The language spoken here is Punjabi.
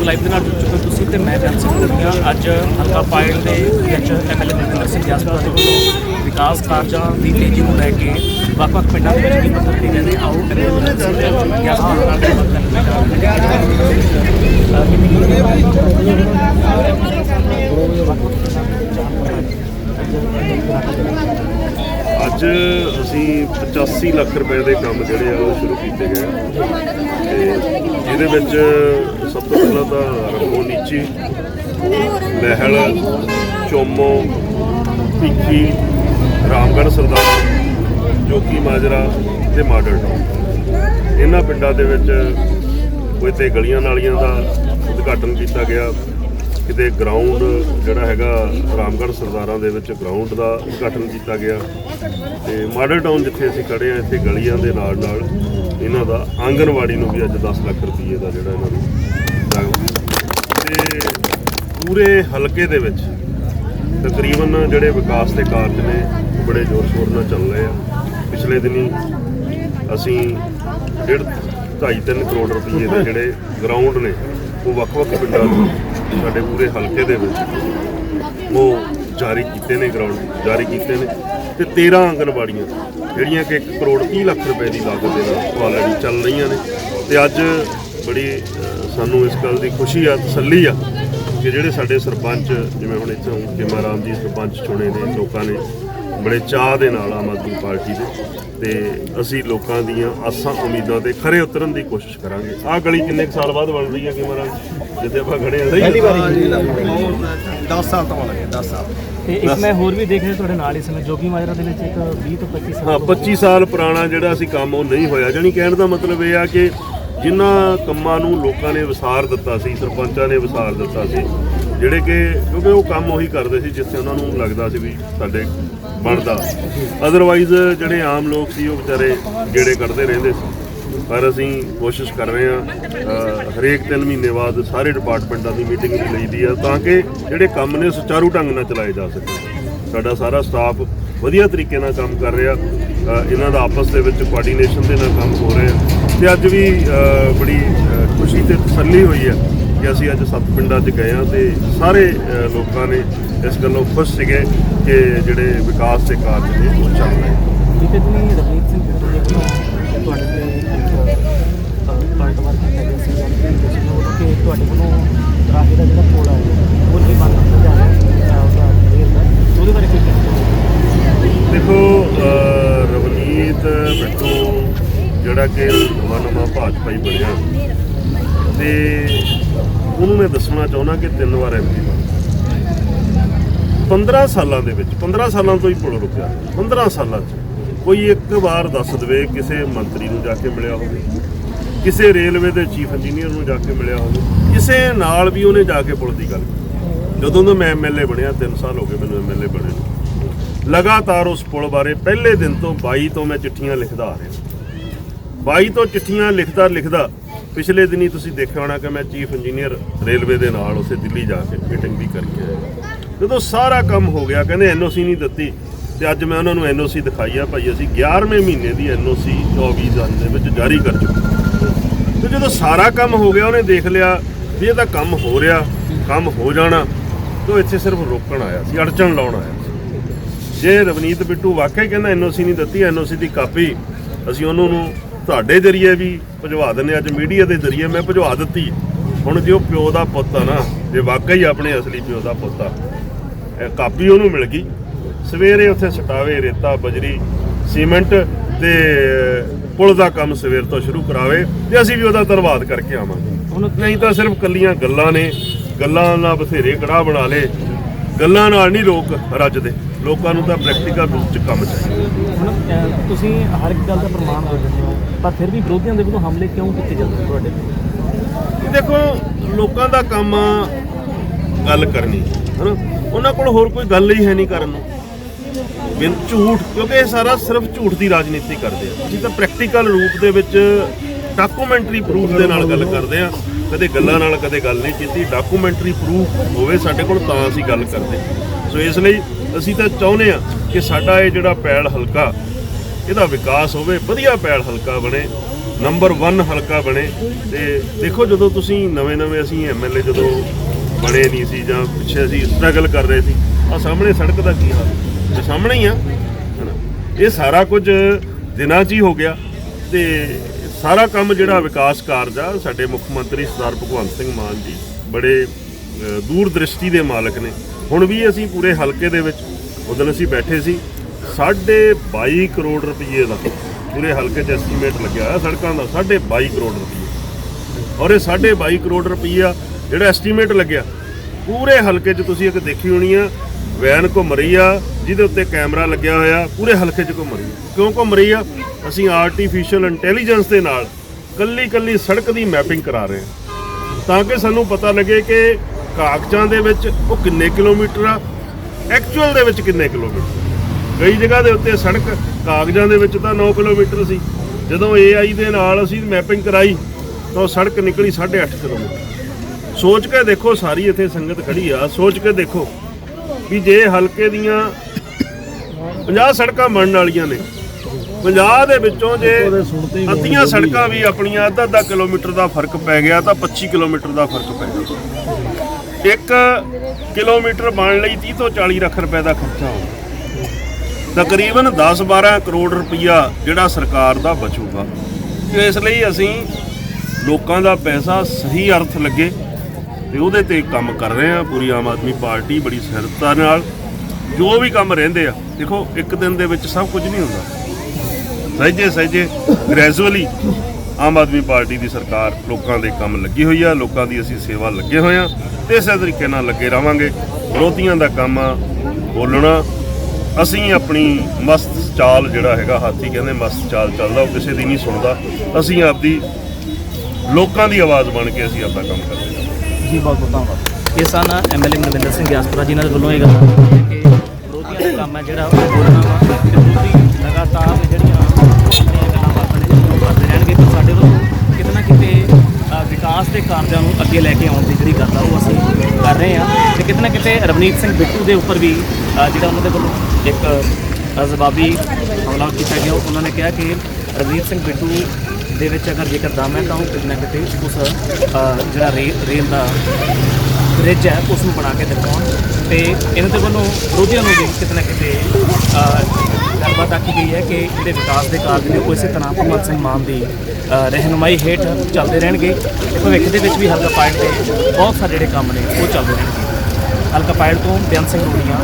ਲਾਈਵ ਦੇ ਨਾਲ ਜੁੜ ਚੁੱਕੇ ਹੋ ਤੁਸੀਂ ਤੇ ਮੈਂ ਜਨ ਸਿੰਘ ਦਰਮਿਆ ਅੱਜ ਹਲਕਾ ਪਾਇਲ ਦੇ ਵਿੱਚ ਐਮਐਲਏ ਨਿਰਮਲ ਸਿੰਘ ਗਿਆਸਪੁਰਾ ਦੇ ਵੱਲੋਂ ਵਿਕਾਸ ਕਾਰਜਾਂ ਦੀ ਤੇਜ਼ੀ ਨੂੰ ਲੈ ਕੇ ਵੱਖ-ਵੱਖ ਪਿੰਡਾਂ ਦੇ ਵਿੱਚ ਕੀ ਪੱਤਰ ਦੇ ਨੇ ਆਓ ਗਿਆਸਪੁਰਾ ਦੇ ਵੱਲੋਂ ਅੱਜ ਅਸੀਂ 85 ਲੱਖ ਰੁਪਏ ਦੇ ਕੰਮ ਜਿਹੜੇ ਆ ਉਹ ਸ਼ੁਰੂ ਕੀਤੇ ਗਏ ਆ। ਤੇ ਜਿਹਦੇ ਵਿੱਚ ਸਭ ਤੋਂ ਪਹਿਲਾਂ ਤਾਂ ਰੰਗੋ ਨੀਚੀ ਮਹਿਲ, ਚੋਮੋ, ਭਿੱਖੀ, ਰਾਮਗੜ੍ਹ ਸਰਦਾਰ ਜੋਗੀ ਮਾਜਰਾ ਤੇ ਮਾਡਲ ਟਾਊਨ। ਇਹਨਾਂ ਪਿੰਡਾਂ ਦੇ ਵਿੱਚ ਕੋਈ ਤੇ ਗਲੀਆਂ ਨਾਲੀਆਂ ਦਾ ਉਦਘਾਟਨ ਕੀਤਾ ਗਿਆ। ਕਿਤੇ ਗਰਾਊਂਡ ਜਿਹੜਾ ਹੈਗਾ ਰਾਮਗੜ੍ਹ ਸਰਦਾਰਾਂ ਦੇ ਵਿੱਚ ਗਰਾਊਂਡ ਦਾ ਉਦਘਾਟਨ ਕੀਤਾ ਗਿਆ। ਤੇ ਮਾਡਲ ਟਾਊਨ ਜਿੱਥੇ ਅਸੀਂ ਖੜੇ ਆ ਇੱਥੇ ਗਲੀਆਂ ਦੇ ਨਾਲ ਨਾਲ ਇਹਨਾਂ ਦਾ ਆਂਗਨਵਾੜੀ ਨੂੰ ਵੀ ਅੱਜ 10 ਲੱਖ ਰੁਪਏ ਦਾ ਜਿਹੜਾ ਇਹਨਾਂ ਨੂੰ ਤੇ ਪੂਰੇ ਹਲਕੇ ਦੇ ਵਿੱਚ ਤਕਰੀਬਨ ਜਿਹੜੇ ਵਿਕਾਸ ਦੇ ਕਾਰਜ ਨੇ, ਉਹ ਬੜੇ ਜ਼ੋਰ ਸ਼ੋਰ ਨਾਲ ਚੱਲ ਰਹੇ ਆ। ਪਿਛਲੇ ਦਿਨੀ ਅਸੀਂ ਡੇਢ ਢਾਈ ਤਿੰਨ ਕਰੋੜ ਰੁਪਏ ਦੇ ਜਿਹੜੇ ਗਰਾਊਂਡ ਨੇ, ਉਹ ਵੱਖ-ਵੱਖ ਪਿੰਡਾਂ 'ਚ ਸਾਡੇ ਪੂਰੇ ਹਲਕੇ ਦੇ ਵਿੱਚ ਉਹ ਜਾਰੀ ਕੀਤੇ ਨੇ ਗਰਾਊਂਡ ਜਾਰੀ ਕੀਤੇ ਨੇ। ਤੇ 13 ਆਂਗਨਵਾੜੀਆਂ, ਜਿਹੜੀਆਂ ਕਿ 1 ਕਰੋੜ 30 ਲੱਖ ਰੁਪਏ ਦੀ ਲਾਗਤ ਦੇ ਨਾਲ ਆਲਰੇਡੀ ਚੱਲ ਰਹੀਆਂ ਨੇ। ਤੇ ਅੱਜ ਬੜੀ ਸਾਨੂੰ ਇਸ ਗੱਲ ਦੀ ਖੁਸ਼ੀ ਆ ਤਸੱਲੀ ਆ ਕਿ ਜਿਹੜੇ ਸਾਡੇ ਸਰਪੰਚ ਜਿਵੇਂ ਹੁਣ ਇੱਥੋਂ ਕਿਮਾ ਰਾਮ ਜੀ ਸਰਪੰਚ ਚੁਣੇ ਨੇ ਲੋਕਾਂ ਨੇ ਬੜੇ ਚਾਹ ਦੇ ਨਾਲ ਆਮ ਆਦਮੀ ਪਾਰਟੀ ਦੇ ਤੇ ਅਸੀਂ ਲੋਕਾਂ ਦੀਆਂ ਆਸਾਂ ਉਮੀਦਾਂ ਤੇ ਖਰੇ ਉਤਰਨ ਦੀ ਕੋਸ਼ਿਸ਼ ਕਰਾਂਗੇ। ਆਹ ਗਲੀ ਕਿੰਨੇ ਕੁ ਸਾਲ ਬਾਅਦ ਬਣ ਰਹੀ ਹੈ ਕਿਮਾ ਰਾਮ ਜਿੱਥੇ ਆਪਾਂ ਖੜੇ ਹਾਂ ਪਹਿਲੀ ਵਾਰੀ। 10 ਸਾਲ ਤੋਂ ਲੱਗੇ 10 ਸਾਲ। ਤੇ ਇੱਕ ਮੈਂ ਹੋਰ ਵੀ ਦੇਖ ਰਿਹਾ ਤੁਹਾਡੇ ਨਾਲ ਇਸ ਸਮੇਂ ਜੋਗੀ ਮਾਜਰਾ ਦੇ ਵਿੱਚ ਇੱਕ 20 ਤੋਂ 25 ਸਾਲ ਹਾਂ 25 ਸਾਲ ਪੁਰਾਣਾ ਜਿਹੜਾ ਅਸੀਂ ਕੰਮ ਉਹ ਨਹੀਂ ਹੋਇਆ। ਜਾਨੀ ਕਹਿਣ ਦਾ ਮਤਲਬ ਇਹ ਆ ਕਿ ਜਿਨ੍ਹਾਂ ਕੰਮਾਂ ਨੂੰ ਲੋਕਾਂ ਨੇ ਵਿਸਾਰ ਦਿੱਤਾ ਸੀ, ਸਰਪੰਚਾਂ ਨੇ ਵਿਸਾਰ ਦਿੱਤਾ ਸੀ, ਜਿਹੜੇ ਕਿ ਕਿਉਂਕਿ ਉਹ ਕੰਮ ਉਹੀ ਕਰਦੇ ਸੀ ਜਿੱਥੇ ਉਹਨਾਂ ਨੂੰ ਲੱਗਦਾ ਸੀ ਵੀ ਸਾਡੇ ਬਣਦਾ। ਅਦਰਵਾਈਜ਼ ਜਿਹੜੇ ਆਮ ਲੋਕ ਸੀ, ਉਹ ਵਿਚਾਰੇ ਗੇੜੇ ਕਰਦੇ ਰਹਿੰਦੇ ਸੀ। ਪਰ ਅਸੀਂ ਕੋਸ਼ਿਸ਼ ਕਰ ਰਹੇ ਹਾਂ ਹਰੇਕ ਤਿੰਨ ਮਹੀਨੇ ਬਾਅਦ ਸਾਰੇ ਡਿਪਾਰਟਮੈਂਟਾਂ ਦੀ ਮੀਟਿੰਗ ਵੀ ਲਈਦੀ ਆ, ਤਾਂ ਕਿ ਜਿਹੜੇ ਕੰਮ ਨੇ ਸੁਚਾਰੂ ਢੰਗ ਨਾਲ ਚਲਾਏ ਜਾ ਸਕਣ। ਸਾਡਾ ਸਾਰਾ ਸਟਾਫ ਵਧੀਆ ਤਰੀਕੇ ਨਾਲ ਕੰਮ ਕਰ ਰਿਹਾ। ਇਹਨਾਂ ਦਾ ਆਪਸ ਦੇ ਵਿੱਚ ਕੋਆਰਡੀਨੇਸ਼ਨ ਦੇ ਨਾਲ ਕੰਮ ਹੋ ਰਿਹਾ। ਤੇ ਅੱਜ ਵੀ ਬੜੀ ਖੁਸ਼ੀ ਤੇ ਤਸੱਲੀ ਹੋਈ ਹੈ ਕਿ ਅਸੀਂ ਅੱਜ ਸੱਤ ਪਿੰਡਾਂ 'ਚ ਗਏ ਹਾਂ ਤੇ ਸਾਰੇ ਲੋਕਾਂ ਨੇ ਇਸ ਗੱਲੋਂ ਖੁਸ਼ ਸੀਗੇ ਕਿ ਜਿਹੜੇ ਵਿਕਾਸ ਦੇ ਕਾਰਜ ਨੇ ਉਹ ਚੱਲ ਰਹੇ ਜਿੱਤੇ ਤੁਸੀਂ ਰਵਨੀਤ ਸਿੰਘ ਬਿੱਟੂ ਤੁਹਾਡੇ ਤੇ ਇੱਕ ਪਲਟਵਾਰ ਕੀਤਾ ਗਿਆ ਸੀ ਕਿ ਤੁਹਾਡੇ ਵੱਲੋਂ ਜਿਹੜਾ ਕਿ ਨਵਾਂ ਨਵਾਂ ਭਾਜਪਾ ਹੀ ਬਣਿਆ। ਤੇ ਉਹਨੂੰ ਮੈਂ ਦੱਸਣਾ ਚਾਹੁੰਦਾ ਕਿ ਤਿੰਨ ਵਾਰ ਐਮਪੀ ਬਣ 15 ਸਾਲਾਂ ਦੇ ਵਿੱਚ 15 ਸਾਲਾਂ ਤੋਂ ਹੀ ਪੁਲ ਰੁਕਿਆ। 15 ਸਾਲਾਂ 'ਚ ਕੋਈ ਇੱਕ ਵਾਰ ਦੱਸ ਦੇਵੇ ਕਿਸੇ ਮੰਤਰੀ ਨੂੰ ਜਾ ਕੇ ਮਿਲਿਆ ਹੋਵੇ, ਕਿਸੇ ਰੇਲਵੇ ਦੇ ਚੀਫ ਇੰਜੀਨੀਅਰ ਨੂੰ ਜਾ ਕੇ ਮਿਲਿਆ ਹੋਵੇ, ਕਿਸੇ ਨਾਲ ਵੀ ਉਹਨੇ ਜਾ ਕੇ ਪੁਲ ਦੀ ਗੱਲ ਕੀਤੀ। ਜਦੋਂ ਤੋਂ ਮੈਂ ਐਮਐਲਏ ਬਣਿਆ 3 ਸਾਲ ਹੋ ਗਏ ਮੈਨੂੰ ਐਮਐਲਏ ਬਣੇ ਲਗਾਤਾਰ ਉਸ ਪੁਲ ਬਾਰੇ ਪਹਿਲੇ ਦਿਨ ਤੋਂ 22 ਤੋਂ ਮੈਂ ਚਿੱਠੀਆਂ ਲਿਖਦਾ ਆ ਰਿਹਾ। 22 ਤੋਂ ਚਿੱਠੀਆਂ ਲਿਖਦਾ ਲਿਖਦਾ ਪਿਛਲੇ ਦਿਨੀ ਤੁਸੀਂ ਦੇਖਿਆ ਹੋਣਾ ਕਿ ਮੈਂ ਚੀਫ ਇੰਜੀਨੀਅਰ ਰੇਲਵੇ ਦੇ ਨਾਲ ਉਸੇ ਦਿੱਲੀ ਜਾ ਕੇ ਮੀਟਿੰਗ ਵੀ ਕਰਕੇ ਆਇਆ। ਜਦੋਂ ਸਾਰਾ ਕੰਮ ਹੋ ਗਿਆ, ਕਹਿੰਦੇ ਐਨਓਸੀ ਨਹੀਂ ਦਿੱਤੀ ਤੇ ਅੱਜ ਮੈਂ ਉਹਨਾਂ ਨੂੰ ਐਨਓਸੀ ਦਿਖਾਈ ਆ ਭਾਈ, ਅਸੀਂ 11ਵੇਂ ਮਹੀਨੇ ਦੀ ਐਨਓਸੀ 24 ਦਿਨ ਦੇ ਵਿੱਚ ਜਾਰੀ ਕਰ ਚੁੱਕੇ ਤੇ ਜਦੋਂ ਸਾਰਾ ਕੰਮ ਹੋ ਗਿਆ, ਉਹਨੇ ਦੇਖ ਲਿਆ ਵੀ ਇਹ ਤਾਂ ਕੰਮ ਹੋ ਰਿਹਾ, ਕੰਮ ਹੋ ਜਾਣਾ, ਤੇ ਉਹ ਇੱਥੇ ਸਿਰਫ ਰੋਕਣ ਆਇਆ ਸੀ, ਅੜਚਣ ਲਾਉਣ ਆਇਆ ਸੀ। ਜੇ ਰਵਨੀਤ ਬਿੱਟੂ ਵਾਕਈ ਕਹਿੰਦਾ ਐਨਓਸੀ ਨਹੀਂ ਦਿੱਤੀ ਐਨਓਸੀ ਦੀ ਕਾਪੀ, ਅਸੀਂ ਉਹਨਾਂ ਨੂੰ ਤੁਹਾਡੇ ਜਰੀਏ ਵੀ ਭਜਵਾ ਦਿੰਦੇ ਅੱਜ ਮੀਡੀਆ ਦੇ ਜਰੀਏ ਮੈਂ ਭਜਵਾ ਦਿੱਤੀ। ਹੁਣ ਜੇ ਉਹ ਪਿਓ ਦਾ ਪੁੱਤ ਆ ਨਾ ਜੇ ਵਾਕਈ ਆਪਣੇ ਅਸਲੀ ਪਿਓ ਦਾ ਪੁੱਤ ਆ ਇਹ ਕਾਪੀ ਉਹਨੂੰ ਮਿਲ ਗਈ। ਸਵੇਰੇ ਉੱਥੇ ਸਟਾਵੇ ਰੇਤਾ ਬਜਰੀ ਸੀਮੈਂਟ ਤੇ ਪੁਲ ਦਾ ਕੰਮ ਸਵੇਰ ਤੋਂ ਸ਼ੁਰੂ ਕਰਾਵੇ ਤੇ ਅਸੀਂ ਵੀ ਉਹਦਾ ਧੰਨਵਾਦ ਕਰਕੇ ਆਵਾਂਗੇ। ਹੁਣ ਨਹੀਂ ਤਾਂ ਸਿਰਫ ਕੱਲੀਆਂ ਗੱਲਾਂ ਨੇ ਗੱਲਾਂ ਨਾਲ ਬਥੇਰੇ ਕੜਾਹ ਬਣਾ ਲੇ ਗੱਲਾਂ ਨਾਲ ਨਹੀਂ ਲੋਕ ਰੱਜਦੇ। ਲੋਕਾਂ ਨੂੰ ਤਾਂ ਪ੍ਰੈਕਟੀਕਲ ਰੂਪ ਚ ਕੰਮ ਚਾਹੀਦਾ। ਹੁਣ ਅਹ, ਤੁਸੀਂ ਹਰ ਇੱਕ ਗੱਲ ਦਾ ਪ੍ਰਮਾਣ ਹੋ ਜਾਂਦੇ ਹੋ ਪਰ ਫਿਰ ਵੀ ਵਿਰੋਧੀਆਂ ਦੇ ਵੱਲੋਂ ਹਮਲੇ ਕਿਉਂ ਕੀਤੇ ਜਾਂਦੇ ਨੇ ਤੁਹਾਡੇ ਤੇ? ਇਹ ਦੇਖੋ ਲੋਕਾਂ ਦਾ ਕੰਮ ਆ ਗੱਲ ਕਰਨੀ ਹਨਾ? ਉਹਨਾਂ ਕੋਲ ਹੋਰ ਕੋਈ ਗੱਲ ਹੀ ਹੈ ਨਹੀਂ ਕਰਨ ਨੂੰ। ਬਿਨ ਝੂਠ ਕਿਉਂਕਿ ਇਹ ਸਾਰਾ ਸਿਰਫ ਝੂਠ ਦੀ ਰਾਜਨੀਤੀ ਕਰਦੇ ਆ। ਅਸੀਂ ਤਾਂ ਪ੍ਰੈਕਟੀਕਲ ਰੂਪ ਦੇ ਵਿੱਚ ਡਾਕੂਮੈਂਟਰੀ ਪ੍ਰੂਫ ਦੇ ਨਾਲ ਗੱਲ ਕਰਦੇ ਆ। ਕਦੇ ਗੱਲਾਂ ਨਾਲ ਕਦੇ ਗੱਲ ਨਹੀਂ ਕੀਤੀ। ਡਾਕੂਮੈਂਟਰੀ ਪ੍ਰੂਫ ਹੋਵੇ ਸਾਡੇ ਕੋਲ ਤਾਂ ਅਸੀਂ ਗੱਲ ਕਰਦੇ। ਸੋ ਇਸ ਲਈ ਅਸੀਂ ਤਾਂ ਚਾਹੁੰਦੇ ਆ ਕਿ ਸਾਡਾ ਇਹ ਜਿਹੜਾ ਪੈਲ ਹਲਕਾ, ਇਹਦਾ ਵਿਕਾਸ ਹੋਵੇ, ਵਧੀਆ ਪੈਲ ਹਲਕਾ ਬਣੇ ਨੰਬਰ 1 ਹਲਕਾ ਬਣੇ ਤੇ ਦੇਖੋ ਜਦੋਂ ਤੁਸੀਂ ਨਵੇਂ-ਨਵੇਂ ਅਸੀਂ ਐਮਐਲਏ ਜਦੋਂ ਬਣੇ ਨਹੀਂ ਸੀ ਜਾਂ ਪਿੱਛੇ ਅਸੀਂ ਸਟਰਗਲ ਕਰ ਰਹੇ ਸੀ ਆ ਸਾਹਮਣੇ ਸੜਕ ਦਾ ਕੀ ਹਾਲ ਤੇ ਸਾਹਮਣੇ ਹੀ ਆ, ਹਨਾ। ਇਹ ਸਾਰਾ ਕੁਝ ਦਿਨਾਂ 'ਚ ਹੀ ਹੋ ਗਿਆ ਤੇ ਸਾਰਾ ਕੰਮ ਜਿਹੜਾ ਵਿਕਾਸ ਕਾਰਜ ਆ, ਸਾਡੇ ਮੁੱਖ ਮੰਤਰੀ ਸਰਦਾਰ ਭਗਵੰਤ ਸਿੰਘ ਮਾਨ ਜੀ ਬੜੇ ਦੂਰ ਦ੍ਰਿਸ਼ਟੀ ਦੇ ਮਾਲਕ ਨੇ। ਹੁਣ ਵੀ ਅਸੀਂ ਪੂਰੇ ਹਲਕੇ ਦੇ ਵਿੱਚ ਉਦੋਂ ਅਸੀਂ ਬੈਠੇ ਸੀ। ਸਾਢੇ 22 ਕਰੋੜ ਰੁਪਏ ਦਾ ਪੂਰੇ ਹਲਕੇ 'ਚ ਐਸਟੀਮੇਟ ਲੱਗਿਆ ਹੋਇਆ ਸੜਕਾਂ ਦਾ, ਸਾਢੇ 22 ਕਰੋੜ ਰੁਪਏ ਔਰ ਇਹ ਸਾਢੇ 22 ਕਰੋੜ ਰੁਪਈਆ ਜਿਹੜਾ ਐਸਟੀਮੇਟ ਲੱਗਿਆ, ਪੂਰੇ ਹਲਕੇ 'ਚ ਤੁਸੀਂ ਇੱਕ ਦੇਖੀ ਹੋਣੀ ਆ, ਵੈਨ ਘੁੰਮ ਰਹੀ ਆ, ਜਿਹਦੇ ਉੱਤੇ ਕੈਮਰਾ ਲੱਗਿਆ ਹੋਇਆ, ਪੂਰੇ ਹਲਕੇ 'ਚ ਘੁੰਮ ਰਹੀ ਆ। ਕਿਉਂ ਘੁੰਮ ਰਹੀ ਆ? ਅਸੀਂ ਆਰਟੀਫੀਸ਼ੀਅਲ ਇੰਟੈਲੀਜੈਂਸ ਦੇ ਨਾਲ ਕੱਲੀ ਕੱਲੀ ਸੜਕ ਦੀ ਮੈਪਿੰਗ ਕਰਾ ਰਹੇ ਹਾਂ। ਤਾਂ ਕਿ ਸਾਨੂੰ ਪਤਾ ਲੱਗੇ ਕਿ ਕਾਗਜ਼ਾਂ ਦੇ ਵਿੱਚ ਉਹ ਕਿੰਨੇ ਕਿਲੋਮੀਟਰ ਆ? ਐਕਚੁਅਲ ਦੇ ਵਿੱਚ ਕਿੰਨੇ ਕਿਲੋਮੀਟਰ? ਕਈ ਜਗ੍ਹਾ ਦੇ ਉੱਤੇ ਸੜਕ ਕਾਗਜ਼ਾਂ ਦੇ ਵਿੱਚ ਤਾਂ 9 ਕਿਲੋਮੀਟਰ ਸੀ। ਜਦੋਂ AI ਦੇ ਨਾਲ ਅਸੀਂ ਮੈਪਿੰਗ ਕਰਾਈ ਤਾਂ ਸੜਕ ਨਿਕਲੀ 8.5 ਕਿਲੋਮੀਟਰ। ਸੋਚ ਕੇ ਦੇਖੋ ਸਾਰੀ ਇੱਥੇ ਸੰਗਤ ਖੜੀ ਆ ਸੋਚ ਕੇ ਦੇਖੋ ਵੀ ਜੇ ਹਲਕੇ ਦੀਆਂ 50 ਸੜਕਾਂ ਬਣਨ ਵਾਲੀਆਂ ਨੇ 50 ਦੇ ਵਿੱਚੋਂ ਜੇ ਅੱਧੀਆਂ ਸੜਕਾਂ ਵੀ ਆਪਣੀਆਂ ਅੱਧਾ ਅੱਧਾ ਕਿਲੋਮੀਟਰ ਦਾ ਫ਼ਰਕ ਪੈ ਗਿਆ ਤਾਂ 25 ਕਿਲੋਮੀਟਰ ਦਾ ਫ਼ਰਕ ਪੈ ਗਿਆ। ਇੱਕ ਕਿਲੋਮੀਟਰ ਬਣ ਲਈ 30 ਤੋਂ 40 ਲੱਖ ਰੁਪਏ ਦਾ ਖਰਚਾ ਹੋਊਗਾ ਤਕਰੀਬਨ 10-12 ਕਰੋੜ ਰੁਪਈਆ ਜਿਹੜਾ ਸਰਕਾਰ ਦਾ ਬਚੂਗਾ। ਇਸ ਲਈ ਅਸੀਂ ਲੋਕਾਂ ਦਾ ਪੈਸਾ ਸਹੀ ਅਰਥ ਲੱਗੇ ਤੇ ਉਹਦੇ ਤੇ ਕੰਮ ਕਰ ਰਹੇ ਆ ਪੂਰੀ ਆਮ ਆਦਮੀ ਪਾਰਟੀ ਬੜੀ ਸਿਰਤਾ ਨਾਲ ਜੋ ਵੀ ਕੰਮ ਰਹਿੰਦੇ ਆ, ਦੇਖੋ, ਇੱਕ ਦਿਨ ਦੇ ਵਿੱਚ ਸਭ ਕੁਝ ਨਹੀਂ ਹੁੰਦਾ। ਸਹਿਜੇ ਸਹਿਜੇ ਗ੍ਰੈਜੂਅਲੀ ਆਮ ਆਦਮੀ ਪਾਰਟੀ ਦੀ ਸਰਕਾਰ ਲੋਕਾਂ ਦੇ ਕੰਮ ਲੱਗੀ ਹੋਈ ਆ ਲੋਕਾਂ ਦੀ ਅਸੀਂ ਸੇਵਾ ਲੱਗੇ ਹੋਏ ਆ ਤੇ ਇਸੇ ਤਰੀਕੇ ਨਾਲ ਲੱਗੇ ਰਵਾਂਗੇ ਵਿਰੋਧੀਆਂ ਦਾ ਕੰਮ ਆ ਬੋਲਣਾ। ਅਸੀਂ ਆਪਣੀ ਮਸਤ ਚਾਲ ਜਿਹੜਾ ਹੈਗਾ ਹਾਥੀ ਕਹਿੰਦੇ ਮਸਤ ਚਾਲ ਚੱਲਦਾ ਉਹ ਕਿਸੇ ਦੀ ਨਹੀਂ ਸੁਣਦਾ। ਅਸੀਂ ਆਪਦੀ ਲੋਕਾਂ ਦੀ ਆਵਾਜ਼ ਬਣ ਕੇ ਅਸੀਂ ਆਪਦਾ ਕੰਮ ਕਰਦੇ ਹਾਂ ਜੀ ਬਹੁਤ ਬਹੁਤ ਧੰਨਵਾਦ। ਇਹ ਸਨ ਐਮਐਲਏ ਮਨਵਿੰਦਰ ਸਿੰਘ ਗਿਆਸਪੁਰਾ ਜਿਨ੍ਹਾਂ ਦੇ ਵੱਲੋਂ ਇਹ ਗੱਲ ਕਿ ਵਿਰੋਧੀਆਂ ਦਾ ਕੰਮ ਹੈ ਜਿਹੜਾ ਉਹ ਬੋਲਣਾ ਵਾ। ਤੇ ਵਿਰੋਧੀ ਲਗਾਤਾਰ ਜਿਹੜੀਆਂ ਆਪਣੀਆਂ ਗੱਲਾਂ ਬਾਤਾਂ ਨੇ ਉਹ ਕਰਦੇ ਰਹਿਣਗੇ। ਪਰ ਸਾਡੇ ਵੱਲੋਂ ਕਿਤੇ ਨਾ ਕਿਤੇ ਵਿਕਾਸ ਦੇ ਕਾਰਜਾਂ ਨੂੰ ਅੱਗੇ ਲੈ ਕੇ ਆਉਣ ਦੀ ਜਿਹੜੀ ਗੱਲ ਆ ਉਹ ਅਸੀਂ ਕਰ ਰਹੇ ਹਾਂ। ਤੇ ਕਿਤੇ ਨਾ ਕਿਤੇ ਰਵਨੀਤ ਸਿੰਘ ਬਿੱਟੂ ਦੇ ਉੱਪਰ ਵੀ ਜਿਹੜਾ ਉਹਨਾਂ ਦੇ ਵੱਲੋਂ ਇੱਕ ਅ, ਜ਼ਵਾਬੀ ਹਮਲਾ ਕੀਤਾ ਗਿਆ ਉਹਨਾਂ ਨੇ ਕਿਹਾ ਕਿ ਰਵਨੀਤ ਸਿੰਘ ਬਿੱਟੂ ਦੇ ਵਿੱਚ ਅਗਰ ਜੇਕਰ ਦਮ ਹੈ ਤਾਂ ਉਹ ਕਿਤੇ ਨਾ ਕਿਤੇ ਉਸ ਜਿਹੜਾ ਰੇਲ ਰੇਲ ਦਾ ਬ੍ਰਿਜ ਹੈ ਉਸ ਨੂੰ ਬਣਾ ਕੇ ਦਿਖਾਉਣ। ਤੇ ਇਹਨਾਂ ਦੇ ਵੱਲੋਂ ਵਿਰੋਧੀਆਂ ਨੂੰ ਵੀ ਕਿਤੇ ਨਾ ਕਿਤੇ ਗੱਲਬਾਤ ਆਖੀ ਗਈ ਹੈ ਕਿ ਇਹਦੇ ਵਿਕਾਸ ਦੇ ਕਾਰਜ ਨੇ ਉਹ ਇਸੇ ਤਰ੍ਹਾਂ ਭਗਵੰਤ ਸਿੰਘ ਮਾਨ ਦੀ ਅ, ਰਹਿਨੁਮਾਈ ਹੇਠ ਚੱਲਦੇ ਰਹਿਣਗੇ। ਤੇ ਭਵਿੱਖ ਦੇ ਵਿੱਚ ਵੀ ਹਲਕਾ ਪਾਇਲ ਦੇ ਬਹੁਤ ਸਾਰੇ ਜਿਹੜੇ ਕੰਮ ਨੇ ਉਹ ਚੱਲਦੇ ਰਹਿਣਗੇ। ਹਲਕਾ ਪਾਇਲ ਤੋਂ ਬੇਅੰਤ ਸਿੰਘ ਰੂੜੀਆਂ